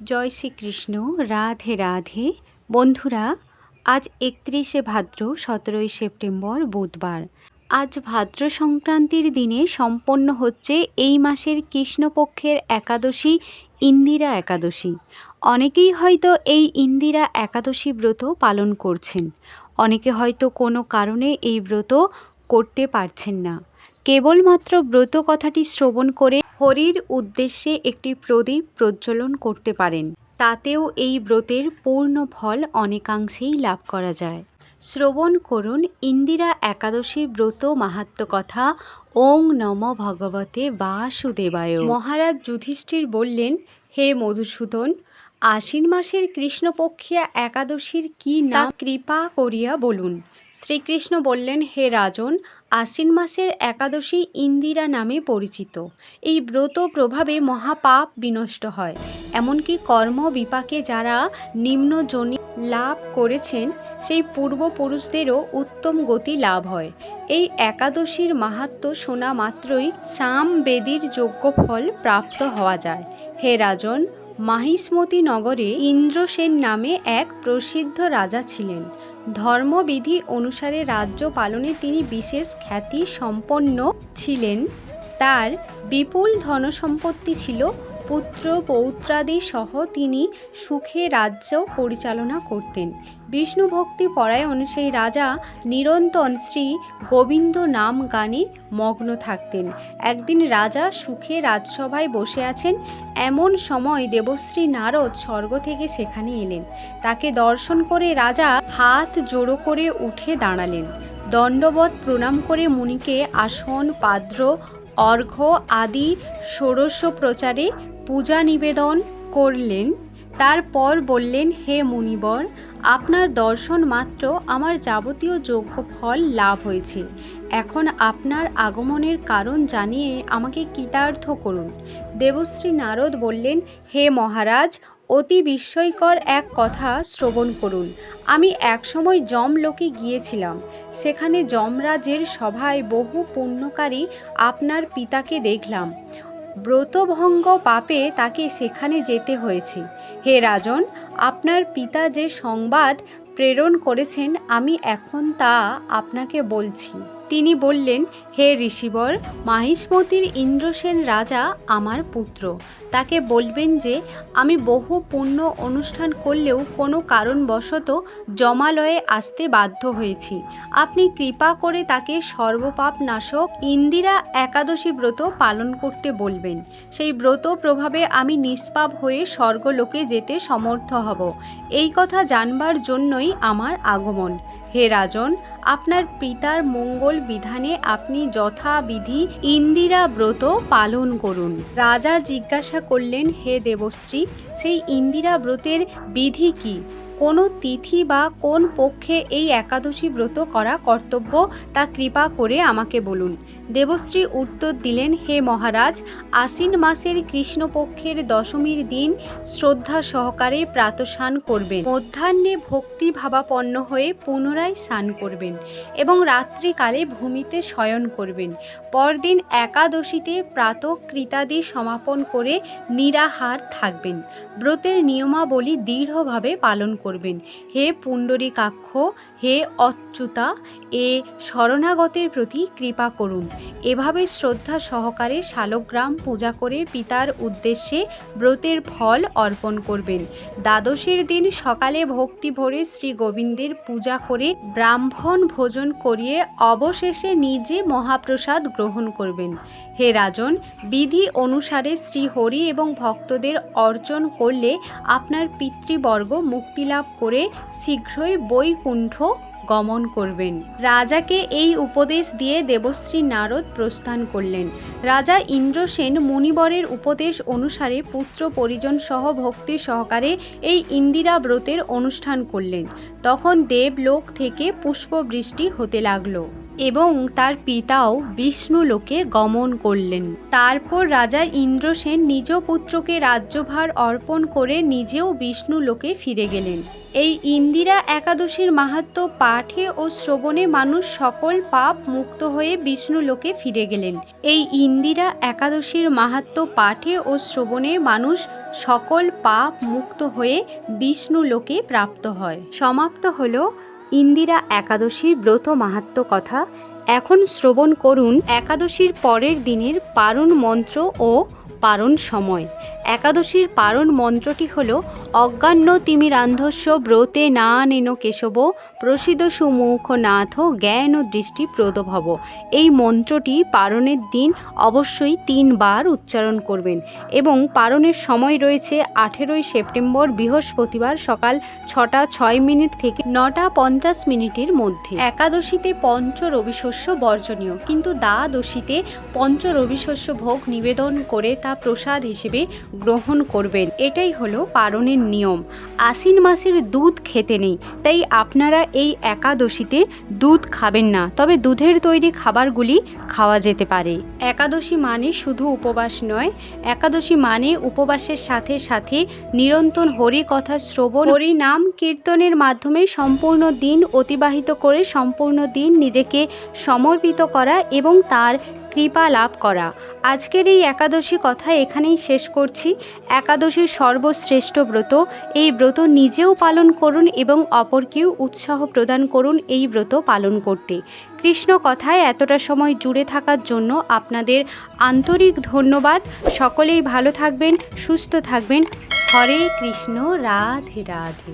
জয় শ্রীকৃষ্ণ, রাধে রাধে। বন্ধুরা, আজ একত্রিশে ভাদ্র, সতেরোই সেপ্টেম্বর, বুধবার। আজ ভাদ্র সংক্রান্তির দিনে সম্পন্ন হচ্ছে এই মাসের কৃষ্ণপক্ষের একাদশী, ইন্দিরা একাদশী। অনেকেই হয়তো এই ইন্দিরা একাদশী ব্রত পালন করছেন। অনেকে হয়তো কোনো কারণে এই ব্রত করতে পারছেন না। কেবলমাত্র ব্রত কথাটি শ্রবণ করে হরির উদ্দেশ্যে একটি প্রদীপ প্রজ্বলন করতে পারেন। তাতেও এই ব্রতের পূর্ণ ফল অনেকাংশেই লাভ করা যায়। শ্রবণ করুন ইন্দিরা একাদশী ব্রত মাহাত্ম কথা ওং নম ভগবতে বাসুদেবায়। মহারাজ যুধিষ্ঠির বললেন, হে মধুসূদন আশ্বিন মাসের কৃষ্ণপক্ষিয়া একাদশীর কি নাম? কৃপা করিয়া বলুন। শ্রীকৃষ্ণ বললেন, হে রাজন, আশ্বিন মাসের একাদশী ইন্দিরা নামে পরিচিত। এই ব্রত প্রভাবে মহাপাপ বিনষ্ট হয়। এমনকি কর্ম বিপাকে যারা নিম্নজনী লাভ করেছেন, সেই পূর্বপুরুষদেরও উত্তম গতি লাভ হয়। এই একাদশীর মাহাত্ম শোনা মাত্রই সাম বেদির যোগ্য ফল প্রাপ্ত হওয়া যায়। হে রাজন মাহিষ্মতি নগরে ইন্দ্রসেন নামে এক প্রসিদ্ধ রাজা ছিলেন। ধর্মবিধি অনুসারে রাজ্য পালনে তিনি বিশেষ খ্যাতি সম্পন্ন ছিলেন। তার বিপুল ধনসম্পত্তি ছিল পুত্র পৌত্রাদি সহ তিনি সুখে রাজ্য পরিচালনা করতেন। বিষ্ণু ভক্তি পরায়ণ সেই রাজা নিরন্তন শ্রী গোবিন্দ নাম গানে মগ্ন থাকতেন। একদিন রাজা সুখে রাজসভায় বসে আছেন। এমন সময় দেবশ্রী নারদ স্বর্গ থেকে সেখানে এলেন। তাকে দর্শন করে রাজা হাত জোড়ো করে উঠে দাঁড়ালেন। দণ্ডবত প্রণাম করে মুনিকে আসন, পাদ্র, অর্ঘ্য আদি, ষোড়শ প্রচারে পূজা নিবেদন করলেন, তারপর বললেন, হে মুনিবর, আপনার দর্শন মাত্র আমার যাবতীয় যোগ্য ফল লাভ হয়েছে। এখন আপনার আগমনের কারণ জানিয়ে আমাকে কৃতার্থ করুন। দেবশ্রী নারদ বললেন, হে মহারাজ, অতি বিস্ময়কর এক কথা শ্রবণ করুন। আমি একসময় যমলোকে গিয়েছিলাম। সেখানে যমরাজের সভায় বহু পুণ্যকারী আপনার পিতাকে দেখলাম। ব্রতভঙ্গ পাপে তাকে সেখানে যেতে হয়েছে। হে রাজন, আপনার পিতা যে সংবাদ প্রেরণ করেছেন, আমি এখন তা আপনাকে বলছি। তিনি বললেন, হে ঋষিবর, মাহিষ্মতির ইন্দ্রসেন রাজা আমার পুত্র। তাকে বলবেন যে, আমি বহু পুণ্য অনুষ্ঠান করলেও কোনো কারণবশত জমালয়ে আসতে বাধ্য হয়েছি। আপনি কৃপা করে তাকে সর্বপাপ নাশক ইন্দিরা একাদশী ব্রত পালন করতে বলবেন। সেই ব্রত প্রভাবে আমি নিষ্পাপ হয়ে স্বর্গলোকে যেতে সমর্থ হব। এই কথা জানবার জন্যই আমার আগমন। হে রাজন, আপনার পিতার মঙ্গল বিধানে আপনি যথাবিধি ইন্দিরা ব্রত পালন করুন। রাজা জিজ্ঞাসা করলেন, হে দেবশ্রী, সেই ইন্দিরা ব্রতের বিধি কি? কোনো তিথি বা কোন পক্ষে এই একাদশী ব্রত করা কর্তব্য, তা কৃপা করে আমাকে বলুন। দেবশ্রী উত্তর দিলেন, হে মহারাজ, আশ্বিন মাসের কৃষ্ণপক্ষের দশমীর দিন শ্রদ্ধা সহকারে প্রাতস্নান করবেন। মধ্যাহ্নে ভক্তি ভাবাপন্ন হয়ে পুনরায় স্নান করবেন এবং রাত্রিকালে ভূমিতে শয়ন করবেন। পরদিন একাদশীতে প্রাতকৃতাদি সমাপন করে নিরাহার থাকবেন। ব্রতের নিয়মাবলী দৃঢ়ভাবে পালন করবেন। হে পুণ্ডরীকাক্ষ হে অচ্যুতা, এ শরণাগতের প্রতি কৃপা করুন। এভাবে শ্রদ্ধা সহকারে শালগ্রাম পূজা করে পিতার উদ্দেশ্যে ব্রতের ফল অর্পণ করবেন। দ্বাদশের দিন সকালে ভক্তি ভরে শ্রী গোবিন্দের পূজা করে ব্রাহ্মণ ভোজন করিয়ে অবশেষে নিজে মহাপ্রসাদ গ্রহণ করবেন। হে রাজন, বিধি অনুসারে শ্রী হরি এবং ভক্তদের অর্জন করলে আপনার পিতৃবর্গ মুক্তিলাভ করে শীঘ্রই বৈকুণ্ঠ গমন করবেন। রাজাকে এই উপদেশ দিয়ে দেবশ্রী নারদ প্রস্থান করলেন। রাজা ইন্দ্রসেন মুনিবরের উপদেশ অনুসারে পুত্র পরিজন সহ ভক্তি সহকারে এই ইন্দিরা ব্রতের অনুষ্ঠান করলেন। তখন দেবলোক থেকে পুষ্পবৃষ্টি হতে লাগল। এবং তার পিতাও বিষ্ণু লোকে গমন করলেন। তারপর রাজা ইন্দ্রসেন নিজ পুত্রকে রাজ্যভার অর্পণ করে নিজেও বিষ্ণু লোকে ফিরে গেলেন। এই ইন্দিরা একাদশীর মাহাত্ম্য পাঠে ও শ্রবণে মানুষ সকল পাপ মুক্ত হয়ে বিষ্ণু লোকে ফিরে গেলেন। এই ইন্দিরা একাদশীর মাহাত্ম্য পাঠে ও শ্রবণে মানুষ সকল পাপ মুক্ত হয়ে বিষ্ণু লোকে প্রাপ্ত হয়। সমাপ্ত হলো ইন্দিরা একাদশীর ব্রত মাহাত্ম কথা এখন শ্রবণ করুন একাদশীর পরের দিনের পারণ মন্ত্র ও পারণ সময়। একাদশীর পারণ মন্ত্রটি হল অজ্ঞান্য তিমিরান্ধস্য ব্রতে না নেন কেশব, প্রসিদ্ধ সুমুখ নাথ জ্ঞান ও দৃষ্টি প্রদভব। এই মন্ত্রটি পারণের দিন অবশ্যই তিনবার উচ্চারণ করবেন এবং পারণের সময় রয়েছে আঠেরোই সেপ্টেম্বর বৃহস্পতিবার সকাল ছটা ছয় মিনিট থেকে নটা পঞ্চাশ মিনিটের মধ্যে। একাদশীতে পঞ্চ রবিশস্য বর্জনীয়, কিন্তু দ্বাদশীতে পঞ্চ রবিশস্য ভোগ নিবেদন করে তা প্রসাদ হিসেবে গ্রহণ করবেন। এটাই হলো পারণের নিয়ম। আশ্বিন মাসের দুধ খেতে নেই, তাই আপনারা এই একাদশীতে দুধ খাবেন না। তবে দুধের তৈরি খাবারগুলি খাওয়া যেতে পারে। একাদশী মানে শুধু উপবাস নয়, একাদশী মানে উপবাসের সাথে সাথে নিরন্তর হরি কথা শ্রবণ হরি নাম কীর্তনের মাধ্যমে সম্পূর্ণ দিন অতিবাহিত করে সম্পূর্ণ দিন নিজেকে সমর্পিত করা এবং তার কৃপা লাভ করা। আজকের এই একাদশী কথা এখানেই শেষ করছি। একাদশীর সর্বশ্রেষ্ঠ ব্রত, এই ব্রত নিজেও পালন করুন এবং অপরকেও উৎসাহ প্রদান করুন এই ব্রত পালন করতে। কৃষ্ণ কথায় এতটা সময় জুড়ে থাকার জন্য আপনাদের আন্তরিক ধন্যবাদ। সকলেই ভালো থাকবেন, সুস্থ থাকবেন। হরে কৃষ্ণ, রাধে রাধে।